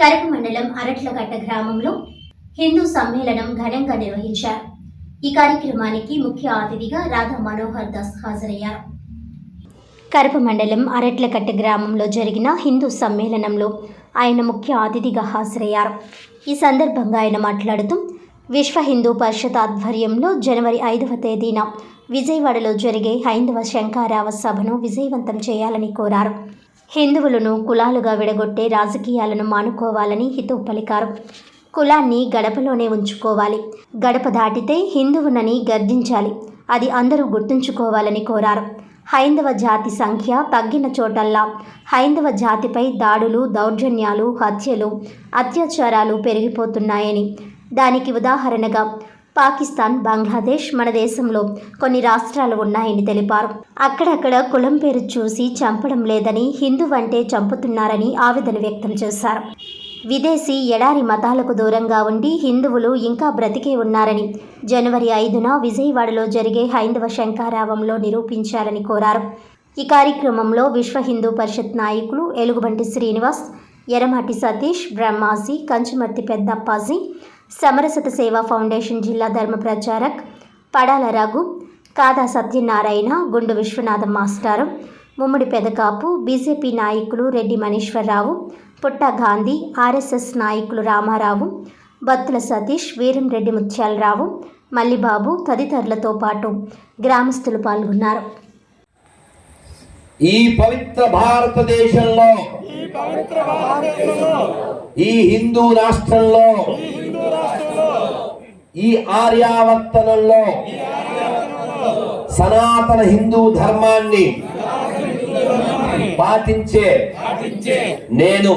కరక మండలం అరట్లగట్ట గ్రామంలో హిందూ సమ్మేళనం ఘనంగా నిర్వహించారు. ఈ కార్యక్రమానికి ముఖ్య అతిథిగా రాధా మనోహర్ దాస్ హాజరయ్యారు. కరప మండలం అరట్లకట్ట గ్రామంలో జరిగిన హిందూ సమ్మేళనంలో ఆయన ముఖ్య అతిథిగా హాజరయ్యారు. ఈ సందర్భంగా ఆయన మాట్లాడుతూ విశ్వ హిందూ పరిషత్ ఆధ్వర్యంలో జనవరి ఐదవ తేదీన విజయవాడలో జరిగే హైందవ శంకారావ సభను విజయవంతం చేయాలని కోరారు. హిందువులను కులాలుగా విడగొట్టే రాజకీయాలను మానుకోవాలని హితవు పలికారు. కులాన్ని గడపలోనే ఉంచుకోవాలి. గడప దాటితే హిందువునని గర్జించాలి. అది అందరూ గుర్తుంచుకోవాలని కోరారు. హైందవ జాతి సంఖ్య తగ్గిన చోటల్లా హైందవ జాతిపై దాడులు దౌర్జన్యాలు హత్యలు అత్యాచారాలు పెరిగిపోతున్నాయని దానికి ఉదాహరణగా పాకిస్తాన్ బంగ్లాదేశ్ మన దేశంలో కొన్ని రాష్ట్రాలు ఉన్నాయని తెలిపారు. అక్కడక్కడ కులం పేరు చూసి చంపడం లేదని హిందూ అంటే చంపుతున్నారని ఆవేదన వ్యక్తం చేశారు. విదేశీ ఎడారి మతాలకు దూరంగా ఉండి హిందువులు ఇంకా బ్రతికే ఉన్నారని జనవరి ఐదున విజయవాడలో జరిగే హైందవ శంకారావంలో నిరూపించాలని కోరారు. ఈ కార్యక్రమంలో విశ్వ హిందూ పరిషత్ నాయకులు ఎలుగుబంటి శ్రీనివాస్ ఎరమాటి సతీష్ బ్రహ్మాజీ కంచుమర్తి పెద్దప్పాజీ సమరసత సేవా ఫౌండేషన్ జిల్లా ధర్మ ప్రచారక్ పడాల రఘు కాదా సత్యనారాయణ గుండు విశ్వనాథం మాస్టారు ముమ్మడి పెదకాపు బీజేపీ నాయకులు రెడ్డి మనీశ్వరరావు పుట్ట గాంధీ ఆర్ఎస్ఎస్ నాయకులు రామారావు బత్తుల సతీష్ వీరంరెడ్డి ముత్యాలరావు మల్లిబాబు తదితరులతో పాటు గ్రామస్తులు పాల్గొన్నారు. ఈ పవిత్ర భారతదేశంలో ఈ హిందూ రాష్ట్రంలో ఈ ఆర్యావర్తనంలో సనాతన హిందూ ధర్మాన్ని పాటించే నేను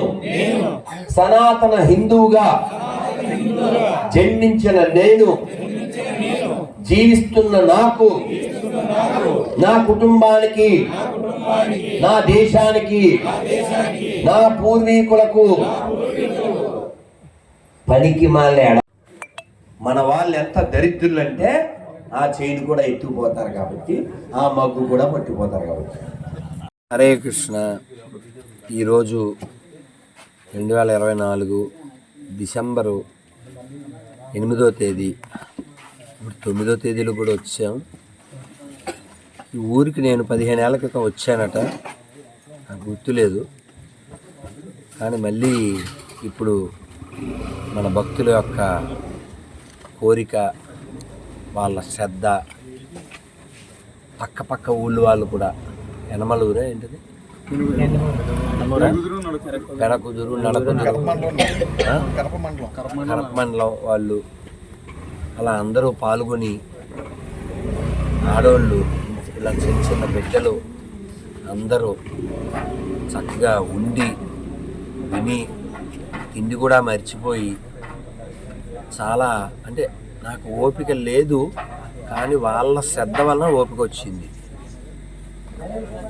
సనాతన హిందూగా జన్మించిన నేను జీవిస్తున్న నాకు నా కుటుంబానికి నా దేశానికి నా పూర్వీకులకు పనికి మాలే మన వాళ్ళు ఎంత దరిద్రులంటే ఆ చైన్ కూడా ఎత్తుకుపోతారు కాబట్టి ఆ మగ్గు కూడా పట్టిపోతారు కాబట్టి. హరే కృష్ణ. ఈరోజు రెండు వేల ఇరవై నాలుగు డిసెంబరు ఎనిమిదో తేదీ ఇప్పుడు తొమ్మిదో తేదీలో కూడా వచ్చాం. ఈ ఊరికి నేను పదిహేను ఏళ్ళ క్రితం వచ్చానట నాకు గుర్తులేదు. కానీ మళ్ళీ ఇప్పుడు మన భక్తుల యొక్క కోరిక వాళ్ళ శ్రద్ధ పక్క పక్క ఊళ్ళు వాళ్ళు కూడా. యనమలూరే ఏంటిది? పెడకుదురు నడకుదురు? కరప మండలం వాళ్ళు. అలా అందరూ పాల్గొని ఆడవాళ్ళు ఇలా చిన్న చిన్న బిడ్డలు అందరూ చక్కగా ఉండి విని తిండి కూడా మర్చిపోయి చాలా అంటే నాకు ఓపిక లేదు కానీ వాళ్ళ శ్రద్ధ వలన ఓపిక వచ్చింది.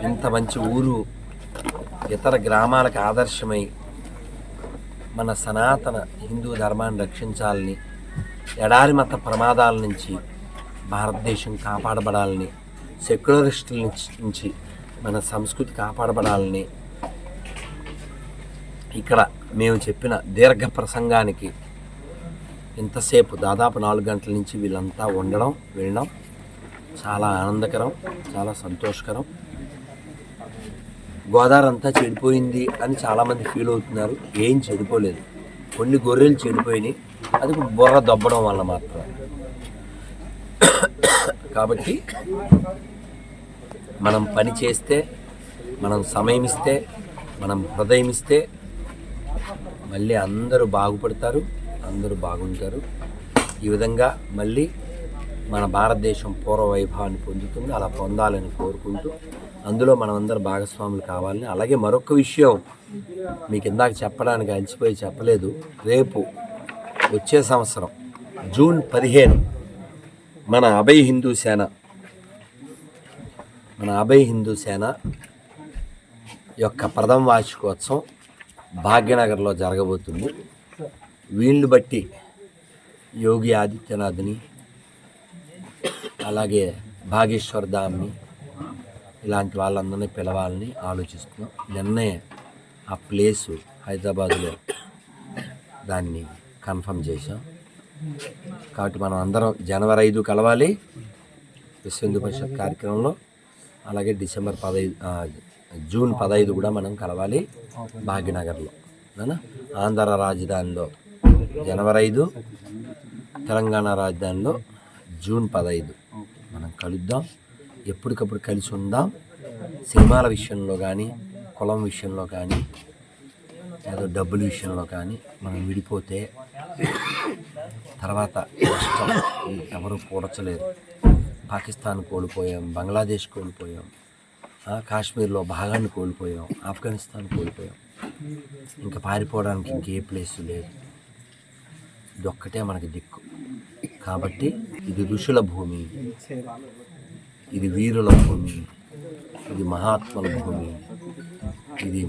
ఇంత మంచి ఊరు ఇతర గ్రామాలకు ఆదర్శమై మన సనాతన హిందూ ధర్మాన్ని రక్షించాలని ఎడారి మత ప్రమాదాల నుంచి భారతదేశం కాపాడబడాలని సెక్యులరిస్టుల నుంచి నుంచి మన సంస్కృతి కాపాడబడాలని ఇక్కడ మేము చెప్పిన దీర్ఘ ప్రసంగానికి ఇంతసేపు దాదాపు నాలుగు గంటల నుంచి వీళ్ళంతా ఉండడం వినడం చాలా ఆనందకరం చాలా సంతోషకరం. గోదావరి అంతా చెడిపోయింది అని చాలామంది ఫీల్ అవుతున్నారు. ఏం చెడిపోలేదు. కొన్ని గొర్రెలు చెడిపోయినాయి. అది బుర్ర దబ్బడం వల్ల మాత్రం. కాబట్టి మనం పని చేస్తే మనం సమయం ఇస్తే మనం హృదయం ఇస్తే మళ్ళీ అందరూ బాగుపడతారు. అందరూ బాగుంటారు. ఈ విధంగా మళ్ళీ మన భారతదేశం పూర్వ వైభవాన్ని పొందుతుంది అలా పొందాలని కోరుకుంటూ అందులో మనమందరం భాగస్వాములు కావాలని అలాగే మరొక విషయం మీకు ఇందాక చెప్పడానికి అలసిపోయి చెప్పలేదు. రేపు వచ్చే సంవత్సరం జూన్ పదిహేను మన అభయ హిందూ సేన మన అభయ హిందూ సేన యొక్క ప్రథమ వార్షికోత్సవం భాగ్యనగర్లో జరగబోతుంది. వీళ్ళు బట్టి యోగి ఆదిత్యనాథ్ని అలాగే భాగేశ్వర్ ధామ్ని ఇలాంటి వాళ్ళందరినీ పిలవాలని ఆలోచిస్తున్నాం. నిన్నే ఆ ప్లేసు హైదరాబాద్లో దాన్ని కన్ఫర్మ్ చేశాం. కాబట్టి మనం అందరం జనవరి ఐదు కలవాలి విశ్వందు పరిషత్ కార్యక్రమంలో. అలాగే డిసెంబర్ పదహైదు జూన్ పదహైదు కూడా మనం కలవాలి భాగ్యనగర్లో. ఆంధ్ర రాజధానిలో జనవరి ఐదు తెలంగాణ రాజధానిలో జూన్ పదహైదు. మనం కలుద్దాం. ఎప్పటికప్పుడు కలిసి ఉందాం. సినిమాల విషయంలో కానీ కులం విషయంలో కానీ ఏదో డబ్బుల విషయంలో కానీ మనం విడిపోతే తర్వాత కష్టం ఎవరు కూడచలేరు. పాకిస్తాన్ కోల్పోయాం బంగ్లాదేశ్ కోల్పోయాం కాశ్మీర్లో భాగాన్ని కోల్పోయాం ఆఫ్ఘనిస్తాన్ కోల్పోయాం. ఇంకా పారిపోవడానికి ఇంకే ప్లేస్ లేదు. ఇదొక్కటే మనకి దిక్కు. కాబట్టి ఇది ఋషుల భూమి ఇది వీరుల భూమి ఇది మహాత్ముల భూమి ఇది